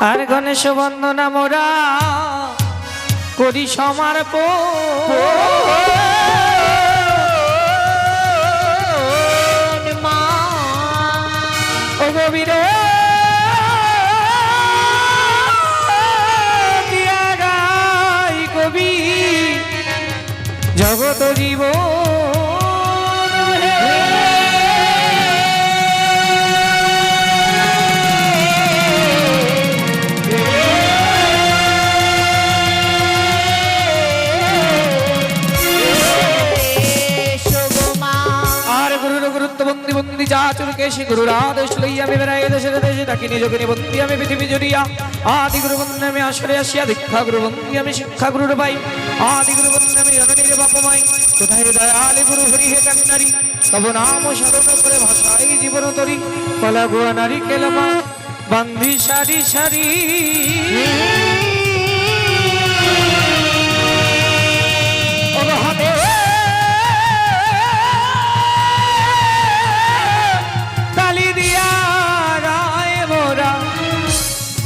আর গণেশ বন্দনা মোরা করি সমার মা বন্দি যা চুরকেশি গুরুর আদেশ লইয়া আমি বেড়াই দেশে দেশে তাকে নিজকে নিবন্দি আমি পৃথিবী জড়িয়া। আদি গুরু বন্দে আমি আসরে আসিয়া দীক্ষা গুরু বন্দি আমি শিক্ষা গুরুর পাই। আদি গুরু বন্দে আমি জননীর বাপমাই। কোথায় দয়ালি গুরু হরি হে কান্নারি? তব নাম স্মরণ করে ভাষাই জীবন তরি। কলা গুয়া নারী কেলমা, বান্ধি সারি সারি।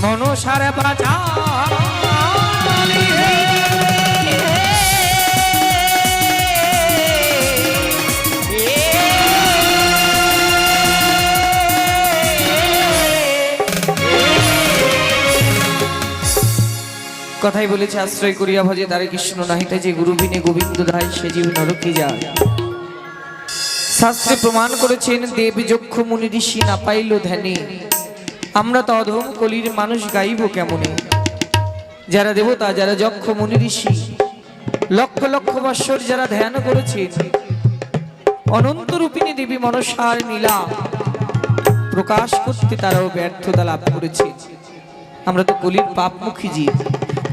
মনসারে পাচা কথাই বলেছে আশ্রয় করিয়া ভজে তারে কৃষ্ণ নাহিতে যে গুরু বিনে গোবিন্দ ধায় সে জীব নরকে যায় শাস্ত্রে প্রমাণ করেছেন দেব যক্ষ মুনি ঋষি না পাইল ধ্যানে আমরা তো অধম কলির মানুষ গাইব কেমনে? যারা দেবতা, যারা যক্ষ, মুনি, ঋষি, লক্ষ লক্ষ বৎসর যারা ধ্যান করেছে অনন্ত রূপিণী দেবী মনসার নীলা প্রকাশ করতে তারাও ব্যর্থতা লাভ করেছে আমরা তো কলির পাপমুখী জীব।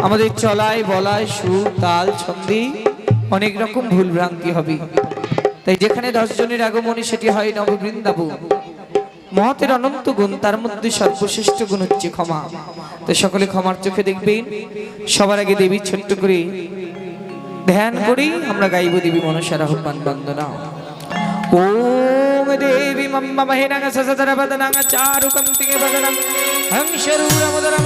আমাদের চলায়, বলায়, সুর, তাল, ছন্দে অনেক রকম ভুল ভ্রান্তি হবে। তাই যেখানে দশ জনের আগমনে সেটি হয় নববৃন্দাবন। মহতের অনন্ত গুণ, তার মধ্যে সর্বশ্রেষ্ঠ গুণ হচ্ছে ক্ষমা। তো সকলে ক্ষমার চোখে দেখবেন। সবার আগে দেবী ছোট্ট করে ধ্যান করি, আমরা গাইব দেবী মনসার আহ্বান বন্দনা। ওম দেবী মম্মা মহেনং সসদর বদনা চারু কন্তিকে বদনং হংসরূর মদরম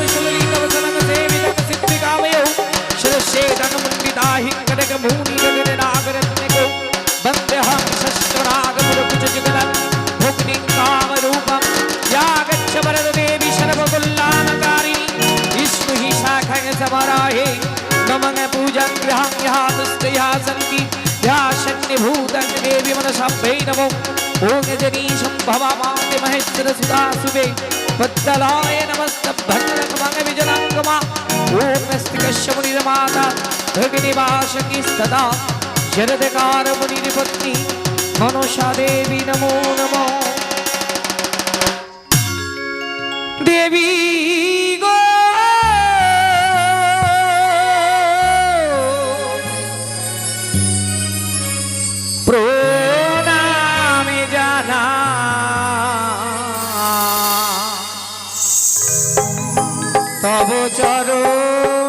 भवामाते महेश्वर सुधा सुबे बद्दलाय नमस्त ओम भगिनी सदा शरदकार मुनि पत्नी मनुषा देवी नमो नमो। देवी চরণে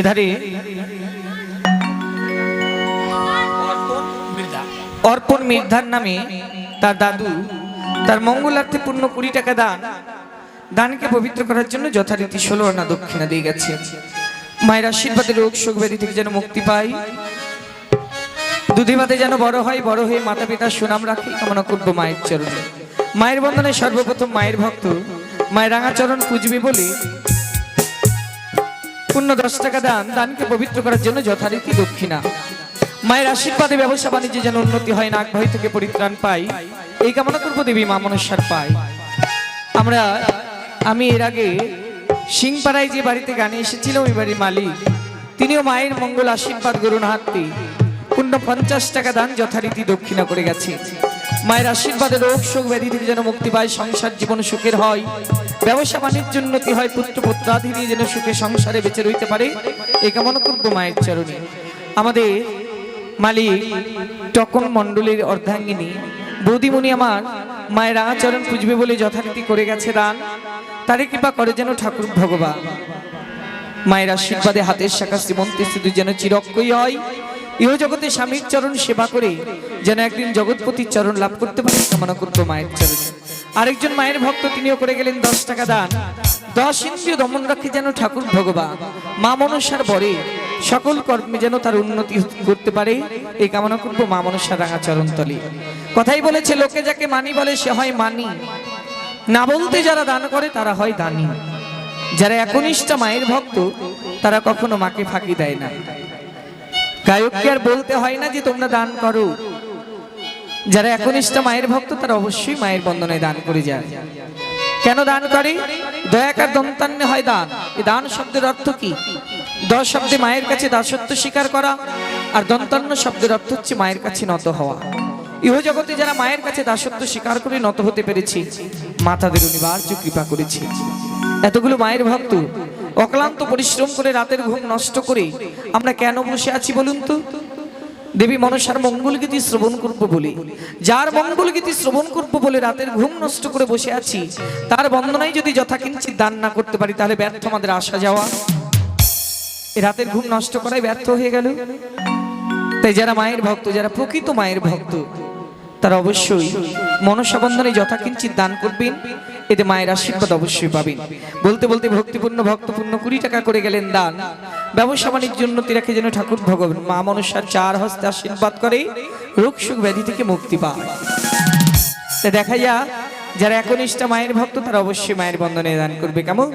এধারে অর্পণ মির্ধার নামে তার দাদু তার মঙ্গলার্থে পূর্ণ কুড়ি টাকা দান, দানকে পবিত্র করার জন্য যথারীতি ষোলো আনা দক্ষিণা দিয়ে গেছে। মায়ের আশীর্বাদে রোগ শোক ব্যাধি থেকে যেন মুক্তি পাই দুধিবাতে যেন বড় হয়, বড় হয়ে মাতা পিতার সুনাম রাখি, কামনা করব মায়ের চরণে। মায়ের বন্ধনে সর্বপ্রথম মায়ের ভক্ত, মায়ের রাঙাচরণ পুজবে বলে পূর্ণ দশ টাকা দান, দানকে পবিত্র করার জন্য যথারীতি দক্ষিণা। মায়ের আশীর্বাদে ব্যবসা বাণিজ্যে যেন উন্নতি হয় নাক ভয় থেকে পরিত্রাণ পাই। এই কামনা করব দেবী মা মনস্যার পাই আমরা, আমি এর আগে সিংপাড়ায় যে বাড়িতে গানে এসেছিল ওই বাড়ির মালিক, তিনিও মায়ের মঙ্গল আশীর্বাদ করুন হাতটি, পূর্ণ পঞ্চাশ টাকা দান যথারীতি দক্ষিণা করে গেছে। মায়ের আশীর্বাদে রোগ শোক ব্যাধি থেকে যেন মুক্তি পায়, সংসার জীবন সুখের হয়। ব্যবসা বাণিজ্য উন্নতি হয়, পুত্র পুত্রাধি নিয়ে যেন সুখে সংসারে বেঁচে রইতে পারে, এ কেমন করব মায়ের চরণে। আমাদের মালিক টকন মণ্ডলের অর্ধাঙ্গিনী, বৌদিমণি আমার মায়ের আচরণ পুজবে বলে যথারীতি করে গেছে দান। তারে কৃপা করে যেন ঠাকুর ভগবান। মায়ের আশীর্বাদে হাতের শাখা শ্রীমন্তের শুধু যেন চিরক্ষই হয়। ইহ জগতে স্বামীর চরণ সেবা করে যেন একদিন জগৎপতির চরণ লাভ করতে পারে, কামনা করব মায়ের চরণে। আরেকজন মায়ের ভক্ত তিনিও করে গেলেন দশ টাকা দান। দশ ইন্দ্রিয় দমন রাখে যেন ঠাকুর ভগবান। মা মনসার পরে সকল কর্মে যেন তার উন্নতি করতে পারে, এই কামনা করব মা মনসার রাঙা চরণ তলে। কথাই বলেছে, লোকে যাকে মানি বলে, সে হয় মানি। না বলতে যারা দান করে, তারা হয় দানি। যারা একনিষ্ঠা মায়ের ভক্ত, তারা কখনো মাকে ফাঁকি দেয় না। গায়ককে আর বলতে হয় না যে তোমরা দান করো। যারা একনিষ্ঠা মায়ের ভক্ত, তারা অবশ্যই মায়ের বন্দনে দান করে যায়। কেন দান করে? দয়াকার দন্তান্নে হয় দান। এই দান শব্দের অর্থ কি? দশ শব্দে মায়ের কাছে দাসত্ব স্বীকার করা আর দন্তান্ন শব্দের অর্থ হচ্ছে মায়ের কাছে নত হওয়া। ইহ জগতে যারা মায়ের কাছে দাসত্ব স্বীকার করে নত হতে পেরেছি মা তাদের অনিবার্য কৃপা করেছি। এতগুলো মায়ের ভক্ত অক্লান্ত পরিশ্রম করে রাতের ঘুম নষ্ট করে আমরা কেন বসে আছি বলুন তো? দেবী মনসার মঙ্গল গীতি শ্রবণ করব বলে। যার মঙ্গল গীতি শ্রবণ করব বলে রাতের ঘুম নষ্ট করে বসে আছি, তার বন্দনায় যদি যথাকিঞ্চিত দান না করতে পারি, তাহলে ব্যর্থ আমাদের আসা যাওয়া। রাতের ঘুম নষ্ট করাই ব্যর্থ হয়ে গেল। তাই যারা মায়ের ভক্ত, যারা প্রকৃত মায়ের ভক্ত, তারা অবশ্যই মনসা বন্ধনে যথাকিঞ্চিত দান করবেন। এতে মায়ের আশীর্বাদ অবশ্যই পাবেন। বলতে বলতে ভক্তিপূর্ণ, ভক্তপূর্ণ কুড়ি টাকা করে গেলেন দান। ব্যবসা বাণিজ্য উন্নতি রাখে যেন ঠাকুর ভগবান মা মনসার চার হস্তে আশীর্বাদ করে, রোগ সুখ ব্যাধি থেকে মুক্তি পায়। দেখা যা যারা একনিষ্ঠা মায়ের ভক্ত তারা অবশ্যই মায়ের বন্ধনে দান করবে। কেমন?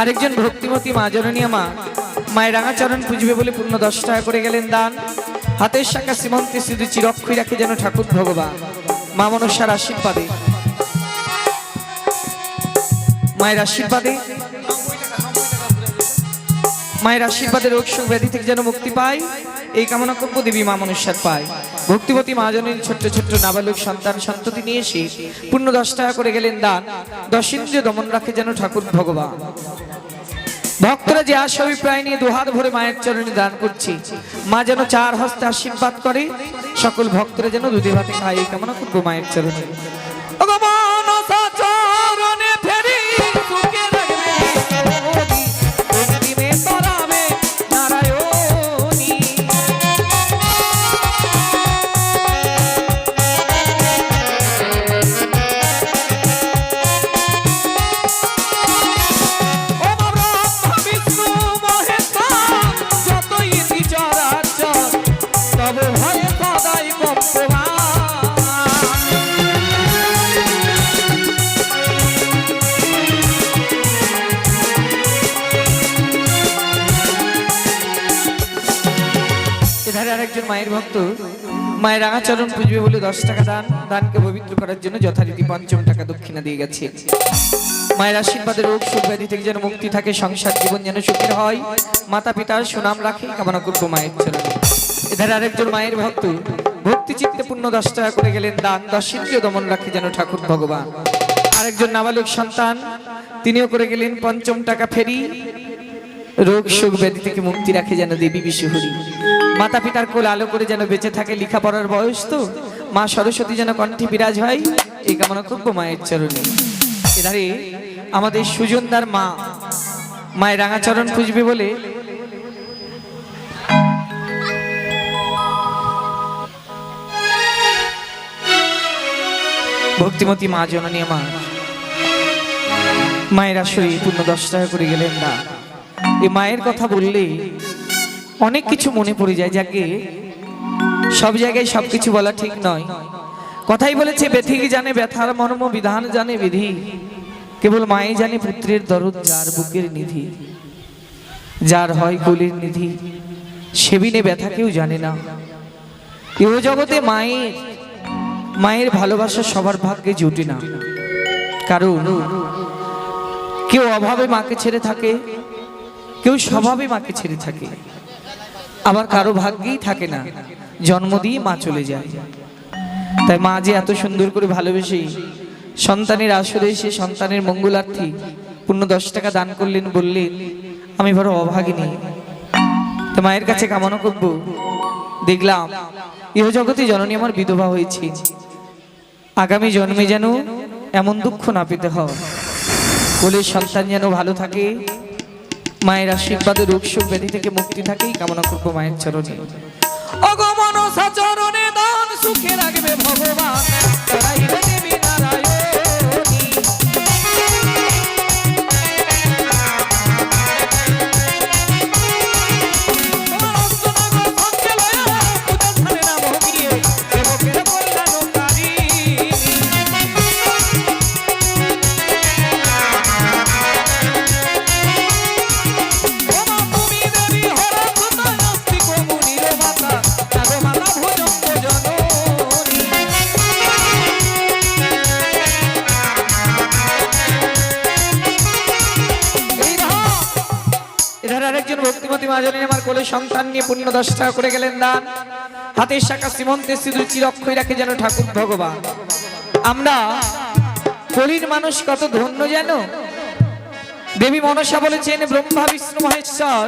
আরেকজন ভক্তিমতী মা জননী মা, মায়ের রাঙাচরণ পুজবে বলে পূর্ণ দশ টাকা করে গেলেন দান। হাতের শাখা শ্রীমন্তে শুধু চিরক্ষই রাখে যেন ঠাকুর ভগবান। মা মনসার আশীর্বাদে। মায়ের আশীর্বাদে। মায়ের আশীর্বাদে রোগ শোক ব্যাধি থেকে যেন মুক্তি পায়, এই কামনা করব দেবী মা মনুষ্যার পায়। ভক্তিবতী মহাজনের ছোট্ট ছোট্ট নাবালক সন্তান সন্ততি নিয়ে এসে পূর্ণ দশ টাকা করে গেলেন দান। দশিন্দ্রিয় দমন রাখে যেন ঠাকুর ভগবান। ভক্তরা যে আশা অভিপ্রায় নিয়ে দুহাত ভরে মায়ের চরণে দান করছি, মা যেন চার হস্তে আশীর্বাদ করে, সকল ভক্তরা যেন দুধে ভাতে খাই কামনা করব মায়ের চরণে। ভগবান মায়ের ভক্ত, মায়ের রাঙাচরণ পুজবে বলে দশ টাকা দান, দানকে পবিত্র করার জন্য যথারীতি পঞ্চম টাকা দক্ষিণা দিয়ে গেছে। মায়ের আশীর্বাদের রোগ, সুখ ব্যাধি থেকে যেন মুক্তি থাকে, সংসার জীবন যেন সুখের হয়। মাতা পিতার সুনাম রাখে, কামনা করব মায়ের চরণে। এধারে আরেকজন মায়ের ভক্ত, ভক্তি চিত্তে পূর্ণ দশ টাকা করে গেলেন দান দশ ইন্দ্রিয় দমন রাখে যেন ঠাকুর ভগবান। আরেকজন নাবালক সন্তান, তিনিও করে গেলেন পঞ্চম টাকা ফেরি। রোগ, সুখ ব্যাধি থেকে মুক্তি রাখে যেন দেবী বিশ্বহরি মাতা পিতার কোল আলো করে যেন বেঁচে থাকে লেখাপড়ার বয়স তো। মা সরস্বতী যেন কণ্ঠে বিরাজ হয়, এই কামনা করব মায়ের চরণে। এধারে আমাদের সুজনদার মা, মায়ের রাঙাচরণ খুঁজবে বলে ভক্তিমতী মা, জননী আমার মায়ের আসলে পূর্ণ দশ টাকা করে গেলেন না। এই মায়ের কথা বললে অনেক কিছু মনে পড়ে যায়, যাকে সব জায়গায় সব কিছু বলা ঠিক নয়। কথাই বলেছে ব্যথিক জানে, ব্যথার মর্ম, বিধান জানে বিধি। কেবল মায়ে জানে পুত্রের দরদ, যার বুকের নিধি, যার হয় কোলের নিধি। সেবিনে ব্যথা কেউ জানে না। ইহ জগতে মায়ের মায়ের ভালোবাসা সবার ভাগ্যে জুটে না। কারণ কেউ অভাবে মাকে ছেড়ে থাকে, কেউ স্বভাবে মাকে ছেড়ে থাকে। আবার কারও ভাগ্যেই থাকে না। জন্ম দিয়ে মা চলে যায়। তাই মা যে এত সুন্দর করে ভালোবেসে সন্তানের আসলে সে সন্তানের মঙ্গলার্থী পূর্ণ দশ টাকা দান করলেন, বললেন, আমি বড় অভাগিনী। তো মায়ের কাছে কামনা করব। দেখলাম ইহ জগতে জননী আমার বিধবা হয়েছে। আগামী জন্মে যেন এমন দুঃখ না পেতে হয়। কোলের সন্তান যেন ভালো থাকে মায়ের আশীর্বাদে রোগ সুখ ব্যাধি থেকে মুক্তি থাকেই কামনা করব মায়ের চরণে। অগমন সচরণে দান সুখে রাখবে ভগবান। নিয়ে পুণ্য দশ টাকা করে গেলেন দান হাতের শাখা শ্রীমন্তে সিঁদুর চিরক্ষয় রাখে যেন ঠাকুর ভগবান। আমরা কলির মানুষ কত ধন্য যেন? দেবী মনসা বলেছেন, ব্রহ্মা, বিষ্ণু, মহেশ্বর,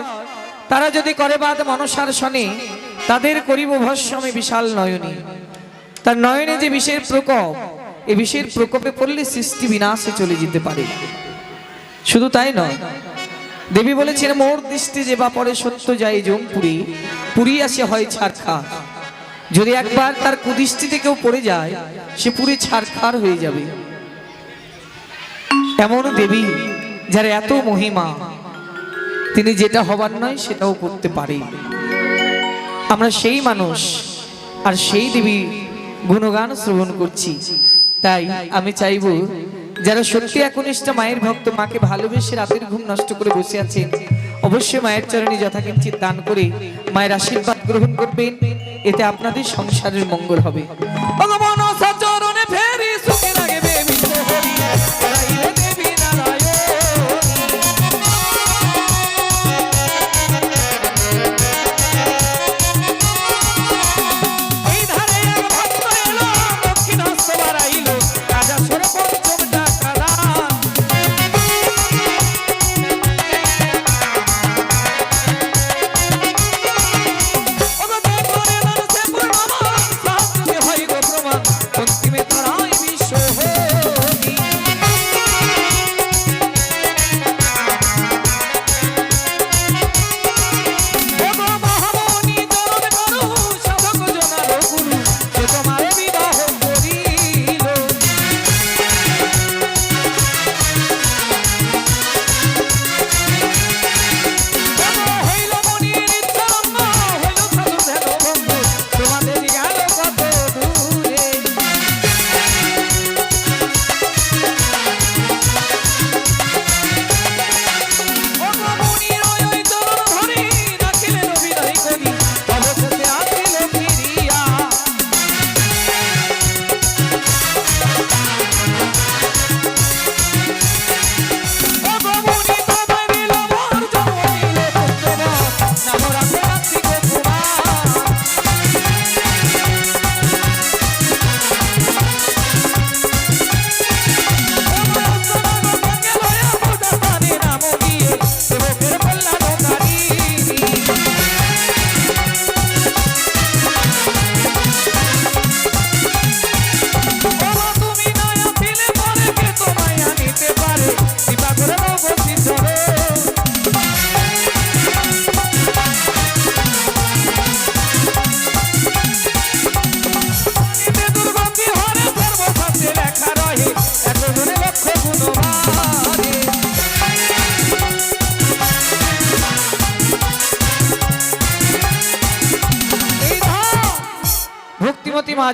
তারা যদি করে বাদ মনসার শনে, তাদের করিব ভস্যমে বিশাল নয়নী। তার নয়নে যে বিষের প্রকোপ, এ বিষের প্রকোপে পড়লে সৃষ্টি বিনাশে চলে যেতে পারে। শুধু তাই নয় দেবী বলেছেন, মোর দৃষ্টি যে বা পরে সত্য যায় জমপুরি, পুরী আসে হয় ছাড়খা যদি একবার তার কুদৃষ্টিতে কেউ পড়ে যায়, সে পুরে ছাড়খার হয়ে যাবে। এমন দেবী যার এত মহিমা, তিনি যেটা হবার নয় সেটাও করতে পারে। আমরা সেই মানুষ আর সেই দেবী গুণগান শ্রবণ করছি। তাই আমি চাইব যারা সত্যি একনিষ্ঠ মায়ের ভক্ত, মাকে ভালোবেসে রাতের ঘুম নষ্ট করে বসে আছেন, অবশ্যই মায়ের চরণে যথাকিঞ্চিত দান করে মায়ের আশীর্বাদ গ্রহণ করবেন। এতে আপনাদের সংসারের মঙ্গল হবে।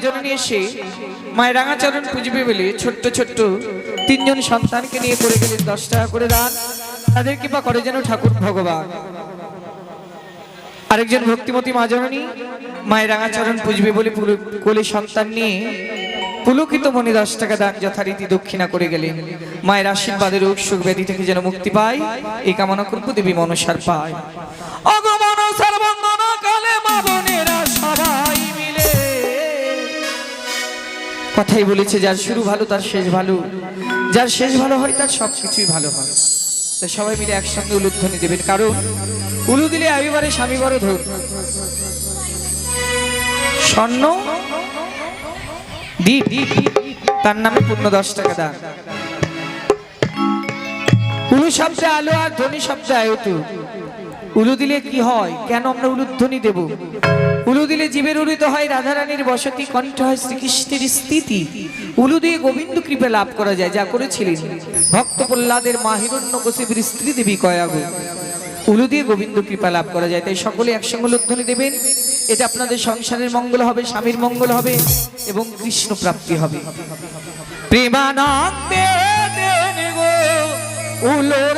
জননী এসে মায়ের রাঙাচরণ পুজবে বলে ছোট্ট ছোট্ট তিনজন সন্তানকে নিয়ে করে গেলেন দশ টাকা করে দান। তাদের কৃপা করে যেন ঠাকুর ভগবান। আরেকজন ভক্তিমতী মা জননী মায়ের রাঙাচরণ পুজবে বলে কোলে সন্তান নিয়ে পুলকিত মনে দশ টাকা দান যথারীতি দক্ষিণা করে গেলেন। মায়ের আশীর্বাদের রোগ, সুখ, ব্যাধি থেকে যেন মুক্তি পায়, এই কামনা করব দেবী মনসার পায়। কথাই বলেছে যার শুরু ভালো তার শেষ ভালো। যার শেষ ভালো হয় তার সব কিছুই ভালো হয়। তাই সবাই মিলে একসঙ্গে উলুধ্বনি দেবেন। কারণ উলু দিলে এবারে স্বামী বড় ধর। স্বর্ণ দি দি দি, তার নামে পূর্ণ দশ টাকা দান। উলু শব্দে আলো আর ধ্বনি শব্দে আয়তু। উলু দিলে কি হয়? কেন আমরা উলুধ্বনি দেব? উলু দিলে জীবের উলিত হয়, রাধারানীর বসতি কণ্ঠ হয় শ্রীকৃষ্ণের স্থিতি। উলু দিয়ে গোবিন্দ কৃপা লাভ করা যায়, যা করেছিলেন। ভক্ত প্রহ্লাদের মা হিরণ্য কশিবের স্ত্রী দেবী কয়াগো। উলু দিয়ে গোবিন্দ কৃপা লাভ করা যায়, তাই সকলে একসঙ্গে উলুধ্বনি দেবেন। এটা আপনাদের সংসারের মঙ্গল হবে, স্বামীর মঙ্গল হবে, এবং কৃষ্ণ প্রাপ্তি হবে। প্রেমানন্দে উলোর